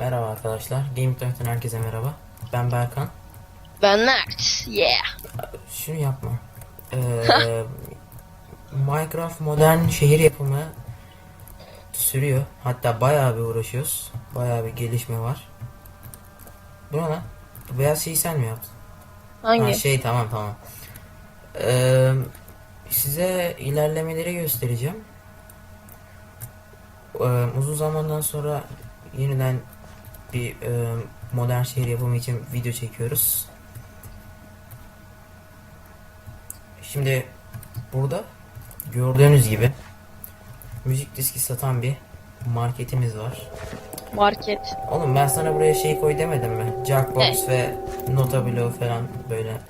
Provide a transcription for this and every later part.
Merhaba arkadaşlar. Game Talk'tan herkese merhaba. Ben Berkan. Ben Mert. Yeah. Şunu yapma. Ee, Minecraft modern şehir yapımı sürüyor. Hatta bayağı bir uğraşıyoruz. Bayağı bir gelişme var. Bu ne lan? Bu beyaz şeyi sen mi yaptın? Hangi? Ha, şey tamam tamam. Ee, size ilerlemeleri göstereceğim. Ee, uzun zamandan sonra yeniden bir e, modern şehir yapımı için video çekiyoruz. Şimdi burada gördüğünüz gibi müzik diski satan bir marketimiz var. Market. Oğlum ben sana buraya şey koy demedim mi? Jackbox ve Nota Block falan böyle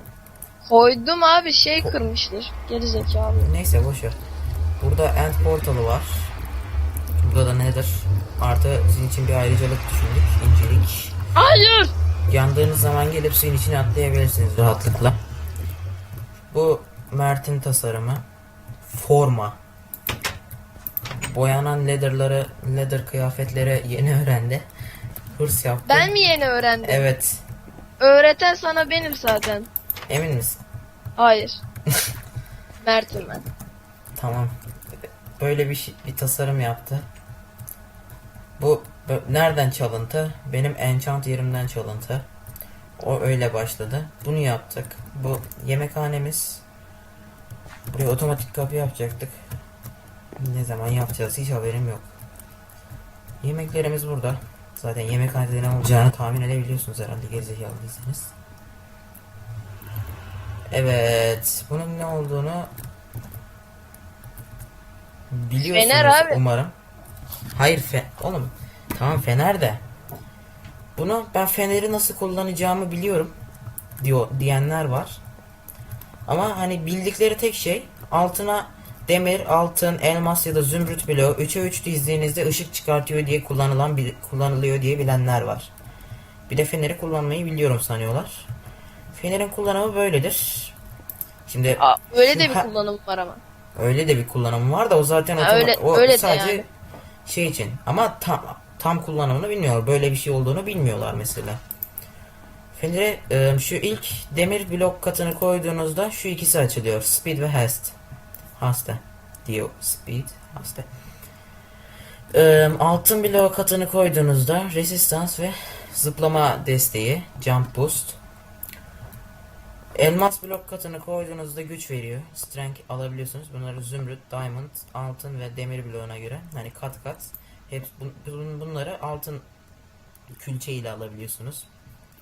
Koydum abi şey kırmışlar. Geri zekalı. Neyse boş ver. Burada end portalı var. Burada da nedir? Artı sizin için bir ayrıcalık düşündük. İncelik. Hayır. Yandığınız zaman gelip suyun içine atlayabilirsiniz rahatlıkla. Bu Mert'in tasarımı. Forma. Boyanan leather'ları, leather kıyafetlere yeni öğrendi. Hırs yaptı. Ben mi yeni öğrendim? Evet. Öğreten sana benim zaten. Emin misin? Hayır. Mert'im ben. Tamam. Böyle bir şey- bir tasarım yaptı. Bu nereden çalıntı? Benim enchant yerimden çalıntı. O öyle başladı. Bunu yaptık. Bu yemekhanemiz. Buraya otomatik kapı yapacaktık. Ne zaman yapacağız hiç haberim yok. Yemeklerimiz burada. Zaten yemekhanede ne olacağını tahmin edebiliyorsunuz herhalde gerizekalı değilseniz. Evet. Bunun ne olduğunu biliyorsunuz Fener abi. umarım. Hayır fe oğlum. Tamam fener de. Bunu ben feneri nasıl kullanacağımı biliyorum diyor diyenler var. Ama hani bildikleri tek şey altına demir, altın, elmas ya da zümrüt bloğu 3'e 3 dizdiğinizde ışık çıkartıyor diye kullanılan kullanılıyor diye bilenler var. Bir de feneri kullanmayı biliyorum sanıyorlar. Fenerin kullanımı böyledir. Şimdi Aa, öyle şu de bir kullanım var ama. Öyle de bir kullanımı var da o zaten Ha, öyle- o öyle de sadece yani. Şey için ama tam tam kullanımını bilmiyorlar. Böyle bir şey olduğunu bilmiyorlar mesela. Feneri e, şu ilk demir blok katını koyduğunuzda şu ikisi açılıyor. Speed ve Hast. Haste diyor. Speed, Haste. E, altın blok katını koyduğunuzda resistance ve zıplama desteği, jump boost. Elmas blok katını koyduğunuzda güç veriyor. Strength alabiliyorsunuz. Bunları zümrüt, diamond, altın ve demir bloğuna göre. Hani kat kat. Hep bun- bun- bunları altın külçe ile alabiliyorsunuz.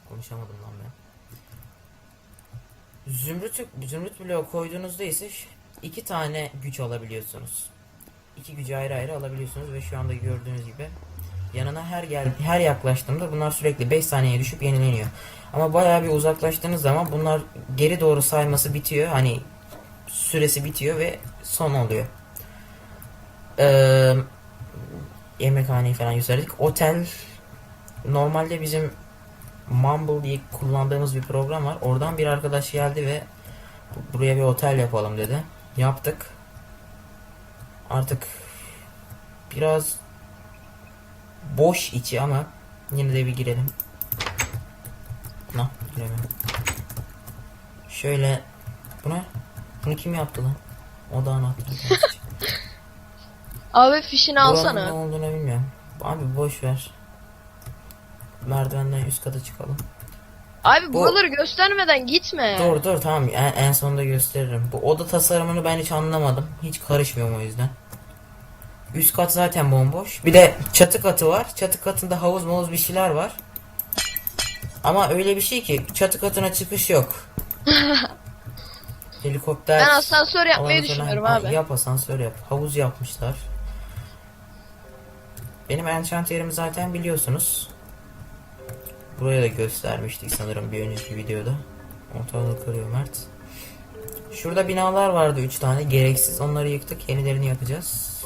Konuşamadım lan ben. Zümrüt, zümrüt bloğu koyduğunuzda ise iki tane güç alabiliyorsunuz. İki gücü ayrı ayrı alabiliyorsunuz ve şu anda gördüğünüz gibi yanına her gel her yaklaştığımda bunlar sürekli 5 saniyeye düşüp yenileniyor. Ama bayağı bir uzaklaştığınız zaman bunlar geri doğru sayması bitiyor. Hani süresi bitiyor ve son oluyor. Ee, yemekhaneyi falan gösterdik. Otel normalde bizim Mumble diye kullandığımız bir program var. Oradan bir arkadaş geldi ve bu- buraya bir otel yapalım dedi. Yaptık. Artık biraz boş içi ama yine de bir girelim. Lan giremiyorum. Şöyle buna bunu kim yaptı lan? O da anahtar. Abi fişini Buranın ne alsana. olduğunu bilmiyorum. Abi boş ver. Merdivenden üst kata çıkalım. Abi Bu- buraları göstermeden gitme. Dur dur tamam en, en sonunda gösteririm. Bu oda tasarımını ben hiç anlamadım. Hiç karışmıyorum o yüzden. Üst kat zaten bomboş. Bir de çatı katı var. Çatı katında havuz mavuz bir şeyler var. Ama öyle bir şey ki çatı katına çıkış yok. Helikopter. Ben asansör yapmayı düşünüyorum Ha, abi. Yap asansör yap. Havuz yapmışlar. Benim enchant yerimi zaten biliyorsunuz. Buraya da göstermiştik sanırım bir önceki videoda. Ortalığı kırıyor Mert. Şurada binalar vardı 3 tane gereksiz. Onları yıktık. Yenilerini yapacağız.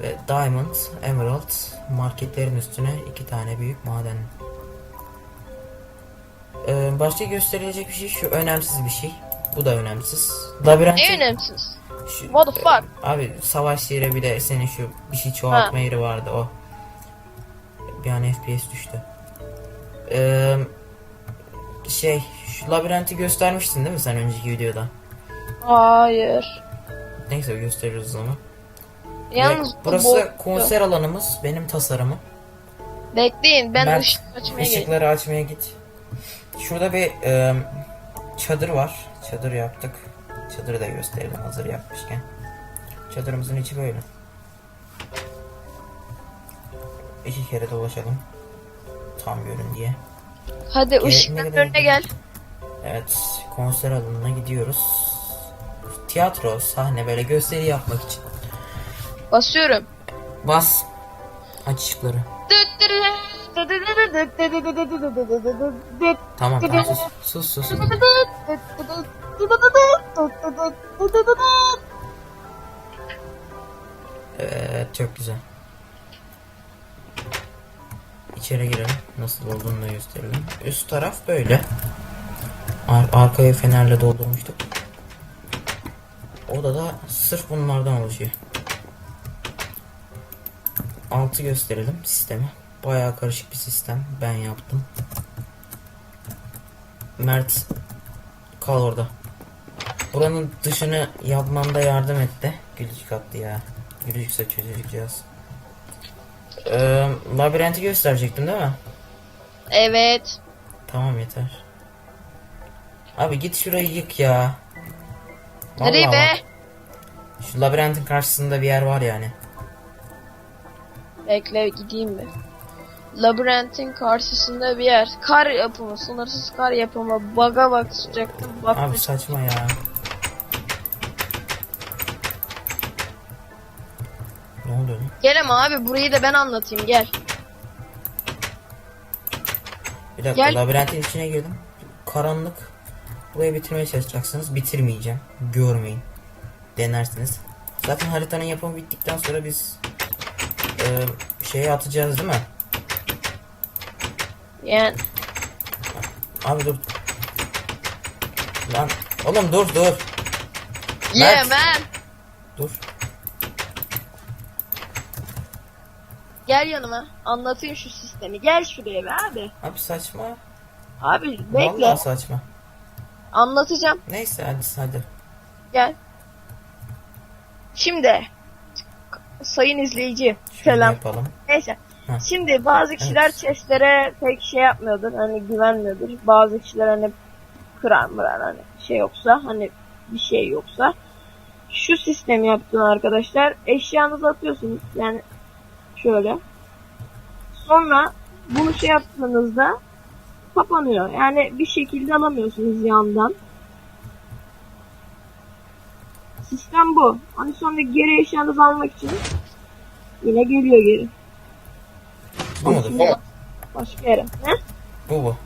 Ve Diamond, Emerald marketlerin üstüne iki tane büyük maden. Ee, başka gösterilecek bir şey şu önemsiz bir şey. Bu da önemsiz. Labirent Ne önemsiz. şu- What the fuck? Abi savaş yeri bir de senin şu bir şey çoğaltma yeri vardı o. Bir an FPS düştü. Ee, şey şu labirenti göstermiştin değil mi sen önceki videoda? Hayır. Neyse gösteririz onu. Yalnız Ve bu burası boktu. konser alanımız. Benim tasarımım. Bekleyin ben Mert, ışık açmaya geleyim. Işıkları açmaya git. Şurada bir e, çadır var. Çadır yaptık. Çadırı da gösterelim hazır yapmışken. Çadırımızın içi böyle. İki kere dolaşalım. Tam görün diye. Hadi ışıkların önüne gel. Evet, konser alanına gidiyoruz. Tiyatro, sahne böyle gösteri yapmak için. Basıyorum. Bas. Aç ışıkları. Tamam, tamam sus. Sus sus. Evet, çok güzel. İçeri girelim. Nasıl olduğunu da gösterelim. Üst taraf böyle. Ar arkayı fenerle doldurmuştuk. Oda da sırf bunlardan oluşuyor. Altı gösterelim sistemi. Bayağı karışık bir sistem. Ben yaptım. Mert kal orada. Buranın dışını yapmamda yardım etti. Gülücük attı ya. Gülücük saçıyor çocukcağız. Ee, labirenti gösterecektim değil mi? Evet. Tamam yeter. Abi git şurayı yık ya. Nereye Vallahi be? bak, Şu labirentin karşısında bir yer var yani. Bekle gideyim bir. Labirentin karşısında bir yer. Kar yapımı, sınırsız kar yapımı. Baga bak bak. Abi saçma ya. Ne oldu? Gel ama abi burayı da ben anlatayım gel. Bir dakika Gel. labirentin içine girdim. Karanlık. Burayı bitirmeye çalışacaksınız. Bitirmeyeceğim. Görmeyin. Denersiniz. Zaten haritanın yapımı bittikten sonra biz şeye atacağız değil mi? Yani Abi dur. Lan oğlum dur dur. yeah Mert. man. Dur. Gel yanıma. Anlatayım şu sistemi. Gel şuraya be abi. Abi saçma. Abi bekle. Vallahi saçma. Anlatacağım. Neyse hadi hadi. Gel. Şimdi sayın izleyici Şöyle selam. yapalım. Neyse. Heh. Şimdi bazı kişiler Evet. chestlere pek şey yapmıyordur. Hani güvenmiyordur. Bazı kişiler hani kırar mırar hani şey yoksa hani bir şey yoksa. Şu sistemi yaptın arkadaşlar. Eşyanızı atıyorsunuz. Yani şöyle. Sonra bunu şey yaptığınızda kapanıyor. Yani bir şekilde alamıyorsunuz yandan. Sistem bu. Hani sonra geri eşyanızı almak için yine geliyor geri. Bu mudur? Başka yere. Ne? Bu bu.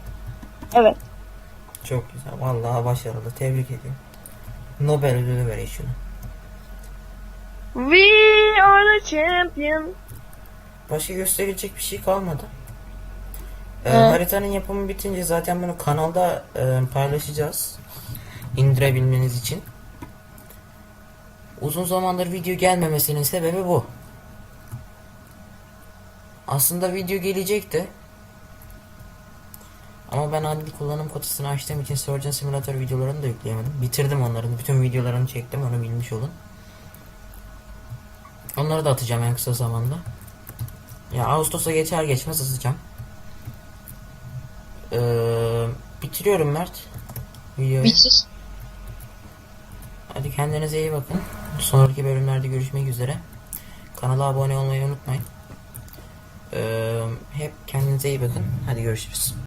Evet. Çok güzel. Vallahi başarılı. Tebrik ediyorum. Nobel ödülü ver şunu. We are the champion. Başka gösterilecek bir şey kalmadı. Ee, Evet. Haritanın yapımı bitince zaten bunu kanalda e, paylaşacağız. İndirebilmeniz için. Uzun zamandır video gelmemesinin sebebi bu. Aslında video gelecekti. Ama ben adil kullanım kotasını açtığım için Surgeon Simulator videolarını da yükleyemedim. Bitirdim onların. Bütün videolarını çektim. Onu bilmiş olun. Onları da atacağım en kısa zamanda. Ya Ağustos'a geçer geçmez atacağım. Ee, bitiriyorum Mert. Videoyu. Bitsiz. Hadi kendinize iyi bakın. Sonraki bölümlerde görüşmek üzere. Kanala abone olmayı unutmayın. Ee, hep kendinize iyi bakın. Hadi görüşürüz.